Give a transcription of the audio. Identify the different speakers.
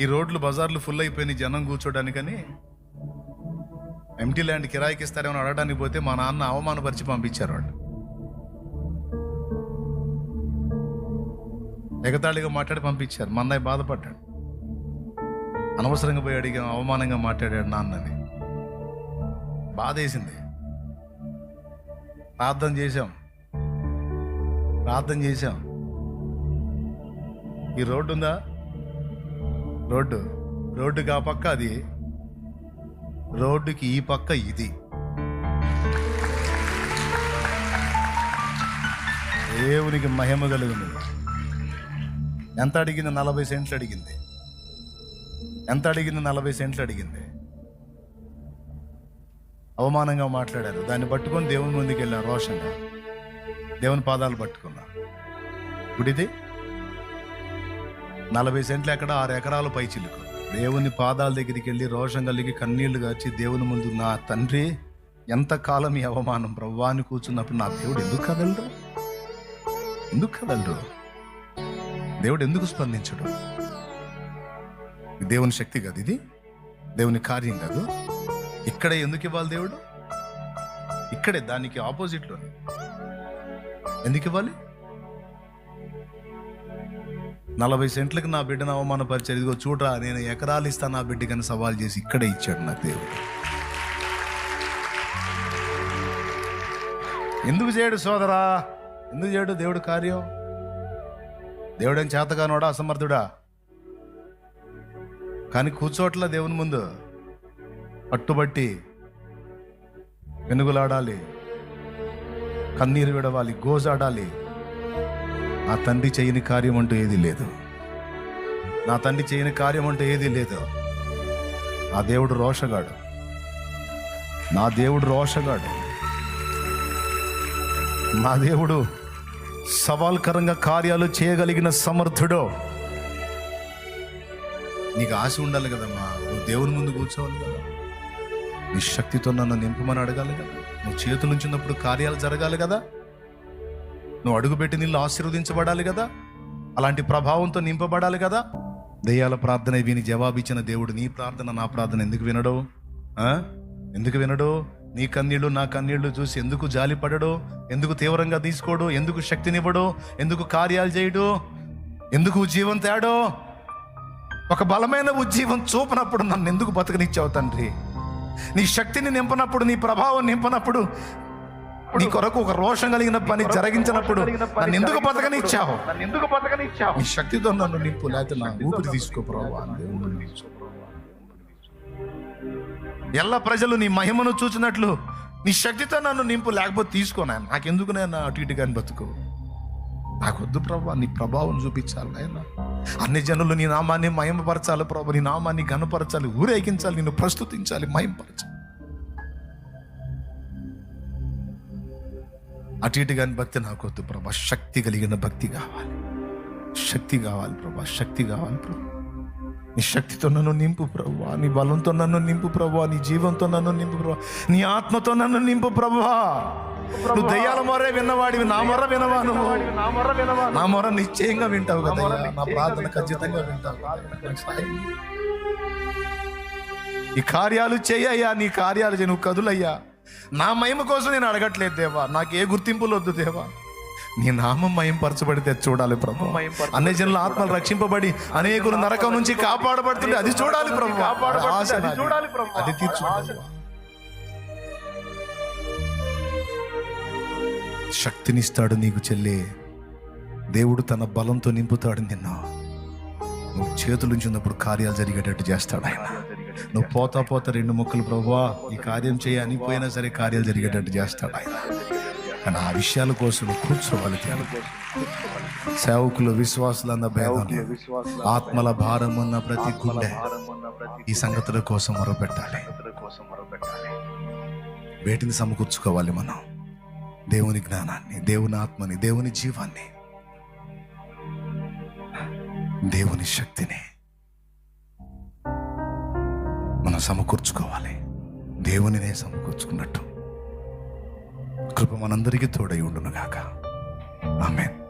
Speaker 1: ఈ రోడ్లు బజార్లు ఫుల్ అయిపోయినాయి జనం కూర్చోడానికని. ఎంటీ ల్యాండ్ కిరాయికి ఇస్తారేమో అడగడానికి పోతే మా నాన్న అవమానపరిచి పంపించారు వాళ్ళు. ఎగతాళిగా మాట్లాడి పంపించారు. మా అన్నయ్య బాధపడ్డాడు. అనవసరంగా పోయి అడిగాం అవమానంగా మాట్లాడాడు నాన్నని. బాధ వేసింది ప్రార్థన చేశాం. ప్రార్థన చేశాం. ఈ రోడ్డు ఉందా రోడ్డు. రోడ్డుకి ఆ పక్క అది. రోడ్డుకి ఈ పక్క ఇది. దేవునికి మహిమ కలుగుతుంది ఎంత అడిగింది? నలభై సెంట్లు అడిగింది. ఎంత అడిగింది? నలభై సెంట్లు అడిగింది. అవమానంగా మాట్లాడారు. దాన్ని పట్టుకొని దేవుని ముందుకు వెళ్ళాను రోషంగా దేవుని పాదాలు పట్టుకున్నా. గుడిది? నలభై సెంట్లు ఎక్కడ ఆరు ఎకరాలు పై చిలుకు. దేవుని పాదాల దగ్గరికి వెళ్ళి రోషం కలిగి కన్నీళ్ళు కాచి దేవుని ముందు నా తండ్రి ఎంతకాలం ఈ అవమానం ప్రవ్వాన్ని కూర్చున్నప్పుడు నా దేవుడు ఎందుకు కదలరు? ఎందుకు కదలరు? దేవుడు ఎందుకు స్పందించడు? దేవుని శక్తి కాదు ఇది దేవుని కార్యం కాదు. ఇక్కడే ఎందుకు ఇవ్వాలి దేవుడు? ఇక్కడే దానికి ఆపోజిట్లోనే. ఎందుకు ఇవ్వాలి? నలభై సెంట్లకు నా బిడ్డను అవమానపరిచారు ఇదిగో చూడరా నేను ఎకరాలు ఇస్తా నా బిడ్డకని సవాల్ చేసి ఇక్కడే ఇచ్చాడు నా దేవుడు. ఎందుకు చేయడు సోదరా? ఎందుకు చేయడు దేవుడు కార్యం? దేవుడేం చేతగానోడా అసమర్థుడా? కానీ కూర్చోట్ల దేవుని ముందు. పట్టుబట్టి వెనుగులాడాలి. కన్నీరు విడవాలి గోజాడాలి. నా తండ్రి చేయని కార్యం అంటూ ఏదీ లేదు. నా తండ్రి చేయని కార్యం అంటూ ఏదీ లేదు. నా దేవుడు రోషగాడు. నా దేవుడు రోషగాడు. నా దేవుడు సవాల్కరంగా కార్యాలు చేయగలిగిన సమర్థుడు. నీకు ఆశ ఉండాలి కదమ్మా. నువ్వు దేవుని ముందు కూర్చోవాలి కదా. నీ శక్తితో నన్ను నింపమని అడగాలి కదా. నువ్వు చేతులు ఉంచినప్పుడు కార్యాలు జరగాలి కదా. నువ్వు అడుగుపెట్టి నీళ్ళు ఆశీర్వదించబడాలి కదా? అలాంటి ప్రభావంతో నింపబడాలి కదా? దయ్యాల ప్రార్థన విని జవాబిచ్చిన దేవుడు నీ ప్రార్థన నా ప్రార్థన ఎందుకు వినడు? ఎందుకు వినడు? నీ కన్నీళ్ళు నా కన్నీళ్ళు చూసి ఎందుకు జాలి పడడు ఎందుకు తీవ్రంగా తీసుకోడు? ఎందుకు శక్తినివ్వడు? ఎందుకు కార్యాలు చేయడు? ఎందుకు ఉజ్జీవం తేడు? ఒక బలమైన ఉజ్జీవం చూపనప్పుడు నన్ను ఎందుకు బతకనిచ్చావు తండ్రి? నీ శక్తిని నింపనప్పుడు నీ ప్రభావం నింపనప్పుడు నీ కొరకు ఒక రోషం కలిగిన పని జరిగించినప్పుడు నన్ను ఎందుకు బతకనిచ్చావు?
Speaker 2: ఎందుకు బతకనిచ్చావు?
Speaker 1: నీ శక్తితో నన్ను నింపు లేకపోతే నా ఊపిరి తీసుకో ప్రభావ ఎల్ల ప్రజలు నీ మహిమను చూచినట్లు నీ శక్తితో నన్ను నింపు లేకపోతే తీసుకోనా నాకెందుకు నేను అటు ఇటు కానీ బతుకు? నాకొద్దు ప్రభా నీ ప్రభావం చూపించాలి నాయన. అన్ని జనులు నీ నామాన్ని మహిమపరచాలి ప్రభు నీ నామాన్ని గనపరచాలి ఊరేగించాలి నిన్ను ప్రస్తుతించాలి మహిమపరచాలి. అటు ఇటు కాని భక్తి నాకొద్దు ప్రభా. శక్తి కలిగిన భక్తి కావాలి. శక్తి కావాలి ప్రభా. శక్తి కావాలి ప్రభా. నీ శక్తితో నన్ను నింపు ప్రభా. నీ బలంతో నన్ను నింపు ప్రభా. నీ జీవంతో నన్ను నింపు ప్రభా. నీ ఆత్మతో నన్ను నింపు ప్రభా. నువ్వు దయ్యాల మొరే విన్నవాడివి. నా మొర వినవా నువ్వు?
Speaker 2: నా
Speaker 1: మొర నిశ్చయంగా వింటావు కదా నా ప్రార్థన ఖచ్చితంగా వింటావు. ఈ కార్యాలు చేయయ్యా నీ కార్యాలు చేయి. నువ్వు కదులయ్యా. నా మహిమ కోసం నేను అడగట్లేదు దేవా. నాకు ఏ గుర్తింపులు వద్దు దేవా. నీ నామం మయం పరచబడితే చూడాలి ప్రభు. అన్ని జనుల ఆత్మలు రక్షింపబడి అనేకులు నరకం నుంచి కాపాడబడుతుంటే అది చూడాలి ప్రభు.
Speaker 2: అది. చూడాలి
Speaker 1: తీర్చు. శక్తినిస్తాడు నీకు చెల్లి. దేవుడు తన బలంతో నింపుతాడు నిన్న. నువ్వు చేతులుంచినప్పుడు కార్యాలు జరిగేటట్టు చేస్తాడు ఆయన. నువ్వు పోతా పోతా రెండు ముక్కలు ప్రభువా ఈ కార్యం చేయ అని పోయినా సరే కార్యాలు జరిగేటట్టు చేస్తాడు ఆయన. కానీ ఆ విషయాల కోసం కూర్చోవాలి. సేవకులు విశ్వాసులు అన్న భేదం ఆత్మల భారం ఉన్న ప్రతి గుండె ఈ సంగతుల
Speaker 2: కోసం మొరపెట్టాలి.
Speaker 1: వేటిని సమకూర్చుకోవాలి మనం. దేవుని జ్ఞానాన్ని దేవుని ఆత్మని దేవుని జీవాన్ని దేవుని శక్తిని. మనం సమకూర్చుకోవాలి. దేవునినే సమకూర్చుకున్నట్టు. కృప మనందరికీ తోడై ఉండునుగాక. ఆమెన్.